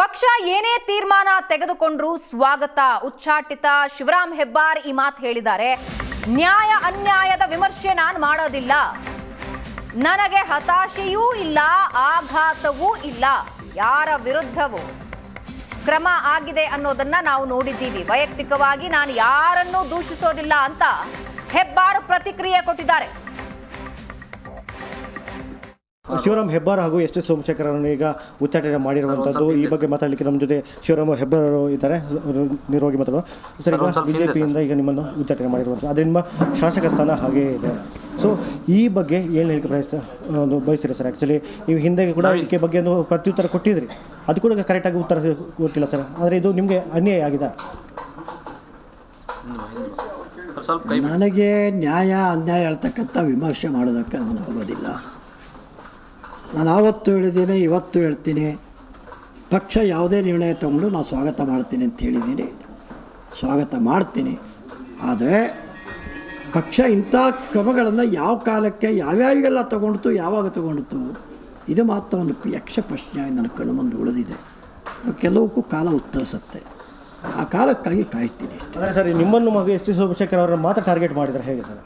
ಪಕ್ಷ ಏನೇ ತೀರ್ಮಾನ ತೆಗೆದುಕೊಂಡ್ರು ಸ್ವಾಗತ, ಉಚ್ಚಾಟಿತ ಶಿವರಾಮ್ ಹೆಬ್ಬಾರ್ ಈ ಮಾತು ಹೇಳಿದ್ದಾರೆ. ನ್ಯಾಯ ಅನ್ಯಾಯದ ವಿಮರ್ಶೆ ನಾನು ಮಾಡೋದಿಲ್ಲ. ನನಗೆ ಹತಾಶೆಯೂ ಇಲ್ಲ, ಆಘಾತವೂ ಇಲ್ಲ. ಯಾರ ವಿರುದ್ಧವೂ ಕ್ರಮ ಆಗಿದೆ ಅನ್ನೋದನ್ನ ನಾವು ನೋಡಿದ್ದೀವಿ. ವೈಯಕ್ತಿಕವಾಗಿ ನಾನು ಯಾರನ್ನೂ ದೂಷಿಸೋದಿಲ್ಲ ಅಂತ ಹೆಬ್ಬಾರ್ ಪ್ರತಿಕ್ರಿಯೆ ಕೊಟ್ಟಿದ್ದಾರೆ. ಶಿವರಾಮ್ ಹೆಬ್ಬಾರ್ ಹಾಗೂ ಎಸ್ ಟಿ ಸೋಮಶೇಖರ್ ಅವರನ್ನು ಈಗ ಉಚ್ಚಾಟನೆ ಮಾಡಿರುವಂಥದ್ದು. ಈ ಬಗ್ಗೆ ಮಾತಾಡಲಿಕ್ಕೆ ನಮ್ಮ ಜೊತೆ ಶಿವರಾಮ್ ಹೆಬ್ಬಾರ್ ಅವರು ಇದ್ದಾರೆ. ನಿರೋಗಿ ನೇರವಾಗಿ ಮಾತಾಡುವ. ಸರ್ ಈಗ ಬಿಜೆಪಿಯಿಂದ ಈಗ ನಿಮ್ಮನ್ನು ಉಚ್ಚಾಟನೆ ಮಾಡಿರುವಂಥದ್ದು. ಅದು ನಿಮ್ಮ ಶಾಸಕ ಸ್ಥಾನ ಹಾಗೇ ಇದೆ. ಸೊ ಈ ಬಗ್ಗೆ ಏನು ಹೇಳಿಕೆ ಪ್ರಯತ್ನ ಒಂದು ಬಯಸಿರಿ ಸರ್? ಆ್ಯಕ್ಚುಲಿ ನೀವು ಹಿಂದೆ ಕೂಡ ಇದಕ್ಕೆ ಬಗ್ಗೆ ಒಂದು ಪ್ರತ್ಯುತ್ತರ ಕೊಟ್ಟಿದ್ರಿ. ಅದು ಕೂಡ ಕರೆಕ್ಟಾಗಿ ಉತ್ತರ ಕೊಟ್ಟಿಲ್ಲ ಸರ್. ಆದರೆ ಇದು ನಿಮಗೆ ಅನ್ಯಾಯ ಆಗಿದೆ. ಸ್ವಲ್ಪ ನನಗೆ ನ್ಯಾಯ ಅನ್ಯಾಯ ಹೇಳ್ತಕ್ಕಂಥ ವಿಮರ್ಶೆ ಮಾಡೋದಕ್ಕೆ ನಾನು ಹೋಗೋದಿಲ್ಲ ನಾನು ಆವತ್ತು ಹೇಳಿದ್ದೀನಿ ಇವತ್ತು ಹೇಳ್ತೀನಿ. ಪಕ್ಷ ಯಾವುದೇ ನಿರ್ಣಯ ತಗೊಂಡು ನಾನು ಸ್ವಾಗತ ಮಾಡ್ತೀನಿ ಅಂತ ಹೇಳಿದ್ದೀನಿ. ಸ್ವಾಗತ ಮಾಡ್ತೀನಿ. ಆದರೆ ಪಕ್ಷ ಇಂಥ ಕ್ರಮಗಳನ್ನು ಯಾವ ಕಾಲಕ್ಕೆ ಯಾವ್ಯಾವಿಗೆಲ್ಲ ತೊಗೊಂಡ್ತು ಯಾವಾಗ ತೊಗೊಂಡ್ತು ಇದು ಮಾತ್ರ ಒಂದು ಯಕ್ಷ ಪ್ರಶ್ನೆ ನನ್ನ ಕಣ್ಣು ಮುಂದೆ ಉಳಿದಿದೆ. ಕೆಲವಕ್ಕೂ ಕಾಲ ಉತ್ತರಿಸುತ್ತೆ. ಆ ಕಾಲಕ್ಕಾಗಿ ಕಾಯ್ತೀನಿ ಅಂದರೆ ಸರ್ ನಿಮ್ಮನ್ನು ಮಗು ಎಸ್ ಟಿ ಸೋಮಶೇಖರ್ ಅವರನ್ನು ಮಾತ್ರ ಟಾರ್ಗೆಟ್ ಮಾಡಿದರೆ ಹೇಗೆ ಸರ್?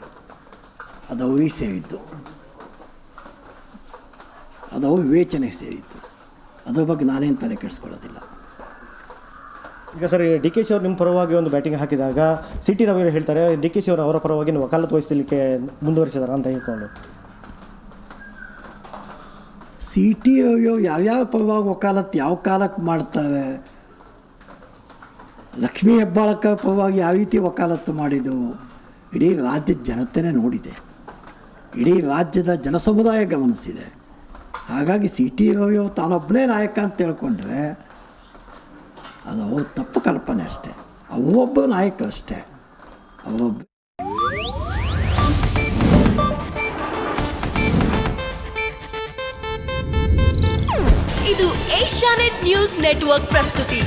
ಅದು ಅವರಿಗೆ ಸೇರಿದ್ದು ಅದು ವಿವೇಚನೆ ಸೇರಿತ್ತು. ಅದರ ಬಗ್ಗೆ ನಾನೇನು ತಲೆ ಕೆಡಿಸ್ಕೊಳ್ಳೋದಿಲ್ಲ. ಈಗ ಸರ್ ಡಿ ಕೆ ಶಿ ಅವರು ನಿಮ್ಮ ಪರವಾಗಿ ಒಂದು ಬ್ಯಾಟಿಂಗ್ ಹಾಕಿದಾಗ ಸಿಟಿ ರವಿ ಹೇಳ್ತಾರೆ ಡಿ ಕೆ ಶಿ ಅವರು ಅವರ ಪರವಾಗಿ ನೀವು ವಕಾಲತ್ತು ವಹಿಸಲಿಕ್ಕೆ ಮುಂದುವರಿಸಿದಾರ ಅಂತ ಹೇಳ್ಕೊಂಡು. ಸಿ ಟಿ ಯಾವ ಯಾವ್ಯಾವ ಪರವಾಗಿ ವಕಾಲತ್ತು ಯಾವ ಕಾಲಕ್ಕೆ ಮಾಡ್ತಾರೆ? ಲಕ್ಷ್ಮೀ ಹೆಬ್ಬಾಳಕ ಪರವಾಗಿ ಯಾವ ರೀತಿ ವಕಾಲತ್ತು ಮಾಡಿದ್ದು? ಇಡೀ ರಾಜ್ಯದ ಜನತೆನೇ ನೋಡಿದೆ. ಇಡೀ ರಾಜ್ಯದ ಜನಸಮುದಾಯ ಗಮನಿಸಿದೆ. ಹಾಗಾಗಿ ಸಿ ಟಿ ರವಿಯು ತಾನೊಬ್ಬನೇ ನಾಯಕ ಅಂತ ತಿಳ್ಕೊಂಡ್ರೆ ಅದು ಅವ್ರ ತಪ್ಪು ಕಲ್ಪನೆ ಅಷ್ಟೇ. ಅವೊಬ್ಬ ನಾಯಕ ಅಷ್ಟೇ. ಅವೊಬ್ಬ ಇದು ಏಷ್ಯಾನೆಟ್ ನ್ಯೂಸ್ ನೆಟ್ವರ್ಕ್ ಪ್ರಸ್ತುತಿ.